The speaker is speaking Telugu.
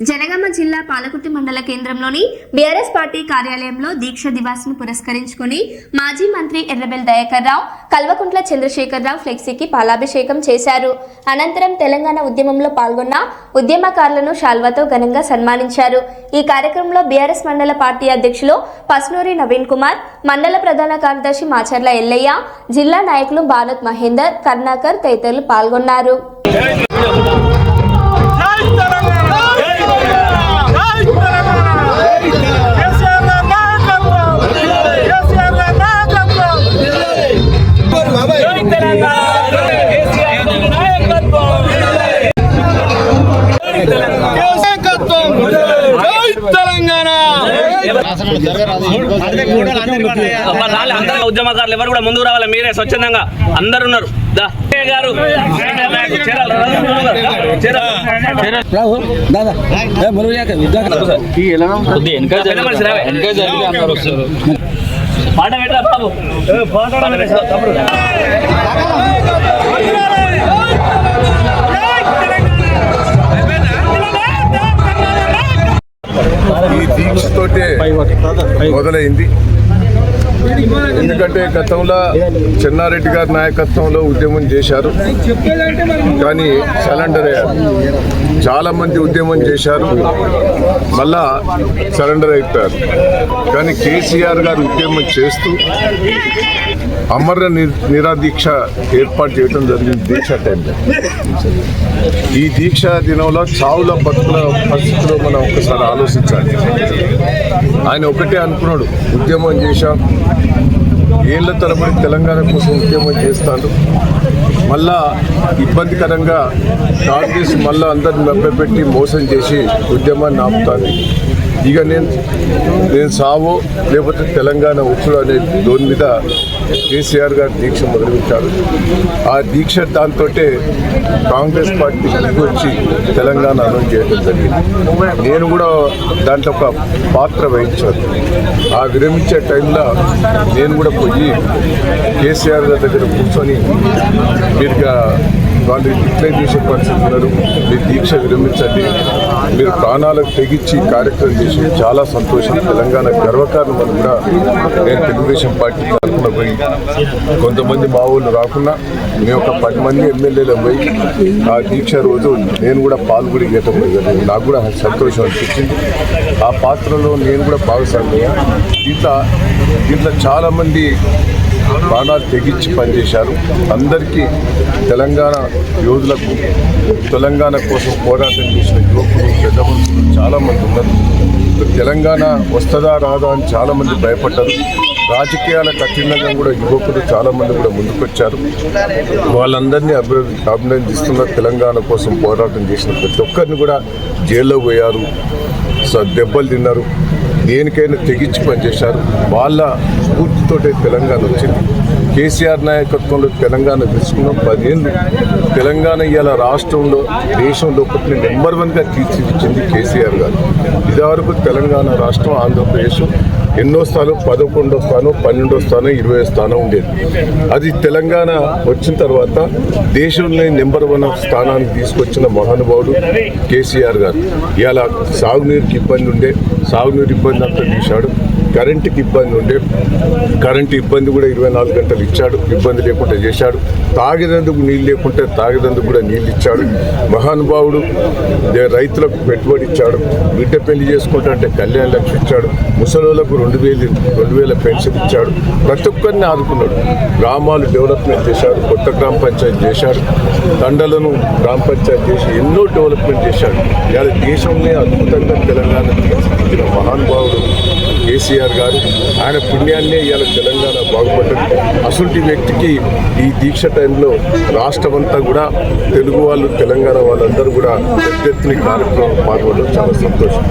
జనగామ జిల్లా పాలకుర్తి మండల కేంద్రంలోని బీఆర్ఎస్ పార్టీ కార్యాలయంలో దీక్ష దివాస్ను పురస్కరించుకుని మాజీ మంత్రి ఎర్రబెల్ దయాకర్ రావు కల్వకుంట్ల చంద్రశేఖరరావు ఫ్లెక్సీకి పాలాభిషేకం చేశారు. అనంతరం తెలంగాణ ఉద్యమంలో పాల్గొన్న ఉద్యమకారులను శాల్వాతో ఘనంగా సన్మానించారు. ఈ కార్యక్రమంలో బీఆర్ఎస్ మండల పార్టీ అధ్యక్షులు పస్నూరి నవీన్ కుమార్ మండల ప్రధాన కార్యదర్శి మాచర్ల ఎల్లయ్య జిల్లా నాయకులు భారత్ మహేందర్ కర్ణాకర్ తదితరులు పాల్గొన్నారు. ఉద్యమకారులు ఎవరు కూడా ముందుకు రావాలి మీరే స్వచ్ఛందంగా అందరు ఉన్నారు గారు పాట పెట్టరా బాబు పాట దీక్షతోటే మొదలైంది. ఎందుకంటే గతంలో చెన్నారెడ్డి గారి నాయకత్వంలో ఉద్యమం చేశారు. కానీ సరెండర్ అయ్యారు. చాలా మంది ఉద్యమం చేశారు. మళ్ళా సరెండర్ అయిపోయారు. కానీ కేసీఆర్ గారు ఉద్యమం చేస్తూ అమర నిరాదీక్ష ఏర్పాటు చేయడం జరిగింది దీక్ష టైంలో. ఈ దీక్ష దినంలో చావుల బతుకుల పరిస్థితిలో మనం ఒకసారి ఆలోచించాలి. ఆయన ఒకటే అనుకున్నాడు ఉద్యమం చేశాం ఏళ్ళ తరబడి తెలంగాణ కోసం ఉద్యమం చేస్తాను మళ్ళా ఇబ్బందికరంగా కాంగ్రెస్ మళ్ళా అందరిని మభ్యపెట్టి మోసం చేసి ఉద్యమాన్ని ఆపుతాను ఇక నేను నేను సావు లేకపోతే తెలంగాణ వచ్చుడు అనే లోన్ మీద కేసీఆర్ గారు దీక్ష మొదలుపెట్టారు. ఆ దీక్ష దాంతో కాంగ్రెస్ పార్టీ వచ్చి తెలంగాణ అనౌన్స్ చేయడం జరిగింది. నేను కూడా దాంట్లో ఒక పాత్ర వహించాను. ఆ విరమించే టైంలో నేను కూడా పోయి కేసీఆర్ గారి దగ్గర కూర్చొని మీరు వాళ్ళు డిక్లైన్ చేసే పరిస్థితి ఉన్నారు. మీరు దీక్ష విరమించండి. మీరు ప్రాణాలకు తెగించి కార్యక్రమం చేసి చాలా సంతోషం. తెలంగాణ గర్వకారణం అని కూడా నేను తెలుగుదేశం పార్టీ తరఫున పోయి కొంతమంది మా ఊళ్ళు రాకుండా మేము ఒక పది మంది ఎమ్మెల్యేలు పోయి ఆ దీక్ష రోజు నేను కూడా పాల్గొని గీయటం జరిగింది. నాకు కూడా సంతోషం అనిపించింది. ఆ పాత్రలో నేను కూడా భాగస్వామ్య దీంట్లో దీంట్లో చాలామంది బాణాలు తెగించి పనిచేశారు. అందరికీ తెలంగాణ యోధులకు తెలంగాణ కోసం పోరాటం చేసిన యువకులు పెద్ద మనుషులు చాలామంది ఉన్నారు. తెలంగాణ వస్తుందా రాదా అని చాలామంది భయపడ్డారు. రాజకీయాల కఠినంగా కూడా యువకులు చాలామంది కూడా ముందుకొచ్చారు. వాళ్ళందరినీ అభివృద్ధి అభినందిస్తున్న తెలంగాణ కోసం పోరాటం చేసిన ప్రతి ఒక్కరిని కూడా జైల్లో పోయారు. స- దెబ్బలు తిన్నారు. దేనికైనా తెగించి పనిచేశారు. వాళ్ళ స్ఫూర్తితోటే తెలంగాణ వచ్చింది. కేసీఆర్ నాయకత్వంలో తెలంగాణ తెచ్చుకున్నాం. పదేళ్ళు తెలంగాణ ఇవాళ రాష్ట్రంలో దేశంలో ఒకటి నెంబర్ వన్గా తీర్చిదిచ్చింది కేసీఆర్ గారు. ఇదివరకు తెలంగాణ రాష్ట్రం ఆంధ్రప్రదేశ్ ఎన్నో స్థానం పదకొండో స్థానం పన్నెండో స్థానం ఇరవై స్థానం ఉండేది. అది తెలంగాణ వచ్చిన తర్వాత దేశంలో నెంబర్ వన్ స్థానానికి తీసుకొచ్చిన మహానుభావుడు కేసీఆర్ గారు. ఇవాళ సాగునీరుకి ఇబ్బంది ఉండే సాగునీరు ఇబ్బంది అంతా తీశాడు. కరెంటుకి ఇబ్బంది ఉండే కరెంటు ఇబ్బంది కూడా ఇరవై నాలుగు గంటలు ఇచ్చాడు. ఇబ్బంది లేకుండా చేశాడు. తాగినందుకు నీళ్ళు లేకుంటే తాగినందుకు కూడా నీళ్ళు ఇచ్చాడు. మహానుభావుడు రైతులకు పెట్టుబడి ఇచ్చాడు. బిడ్డ పెళ్ళి చేసుకుంటా అంటే కళ్యాణ లక్ష ఇచ్చాడు. ముసలోళ్ళకు రెండు వేలు రెండు వేల పెన్షన్ ఇచ్చాడు. ప్రతి ఒక్కరిని ఆదుకున్నాడు. గ్రామాలు డెవలప్మెంట్ చేశాడు. కొత్త గ్రామ పంచాయతీ చేశాడు. తండలను గ్రామ పంచాయతీ చేసి ఎన్నో డెవలప్మెంట్ చేశాడు. ఇలా దేశంలో అద్భుతంగా తెలంగాణ తీర్చిదిద్దిన మహానుభావుడు కేసీఆర్ గారు ఆయన పుణ్యాన్నే ఇవాళ తెలంగాణ బాగుపడ్డది. అసలు వ్యక్తికి ఈ దీక్ష టైంలో రాష్ట్రమంతా కూడా తెలుగు వాళ్ళు తెలంగాణ వాళ్ళందరూ కూడా పెద్ద ఎత్తున కార్యక్రమం పాల్గొనడం చాలా సంతోషం.